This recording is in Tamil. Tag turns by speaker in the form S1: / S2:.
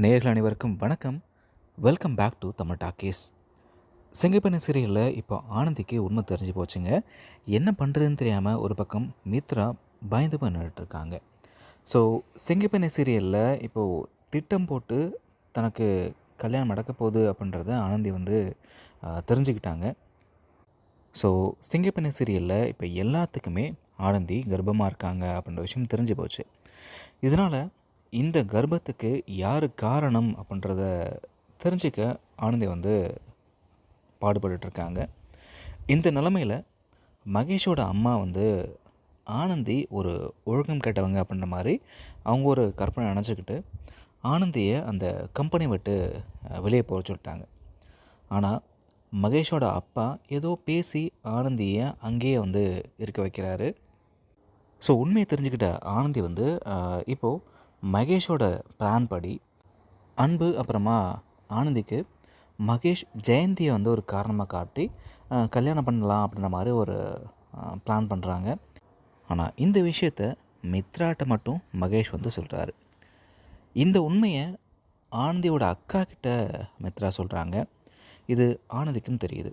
S1: நேர்கள் அனைவருக்கும் வணக்கம். Welcome back to Tamil talkies செங்கப்பண்ண சீரியலில் இப்போ ஆனந்திக்கு உண்மை தெரிஞ்சு போச்சுங்க. என்ன பண்ணுறதுன்னு தெரியாமல் ஒரு பக்கம் மித்ரா பயந்து பண்ணிட்டுருக்காங்க ஸோ செங்கப்பண்ண சீரியலில் இப்போது திட்டம் போட்டு தனக்கு கல்யாணம் நடக்க போகுது அப்படின்றத ஆனந்தி வந்து தெரிஞ்சுக்கிட்டாங்க. ஸோ சிங்கப்பண்ண சீரியலில் இப்போ எல்லாத்துக்குமே ஆனந்தி கர்ப்பமாக இருக்காங்க அப்படின்ற விஷயம் தெரிஞ்சு போச்சு. இதனால் இந்த கர்ப்பத்துக்கு யார் காரணம் அப்படின்றத தெரிஞ்சுக்க ஆனந்தி வந்து பாடுபட்டுருக்காங்க இருக்காங்க இந்த நிலமையில் மகேஷோட அம்மா வந்து ஆனந்தி ஒரு ஒழுக்கம் கேட்டவங்க அப்படின்ற மாதிரி அவங்க ஒரு கற்பனை நினச்சிக்கிட்டு ஆனந்தியை அந்த கம்பெனி விட்டு வெளியே போக சொல்லிட்டாங்க. ஆனால் மகேஷோட அப்பா ஏதோ பேசி ஆனந்தியை அங்கேயே வந்து இருக்க வைக்கிறாரு. ஸோ உண்மையை தெரிஞ்சுக்கிட்ட ஆனந்தி வந்து இப்போது மகேஷோட பிளான் படி அன்பு அப்புறமா ஆனந்திக்கு மகேஷ் ஜெயந்தியை வந்து ஒரு காரணமாக காட்டி கல்யாணம் பண்ணலாம் அப்படின்ற மாதிரி ஒரு பிளான் பண்ணுறாங்க ஆனால் இந்த விஷயத்த மித்ராட்ட மட்டும் மகேஷ் வந்து சொல்கிறாரு இந்த உண்மையை ஆனந்தியோட அக்கா கிட்ட மித்ரா சொல்கிறாங்க இது ஆனந்திக்கும் தெரியுது.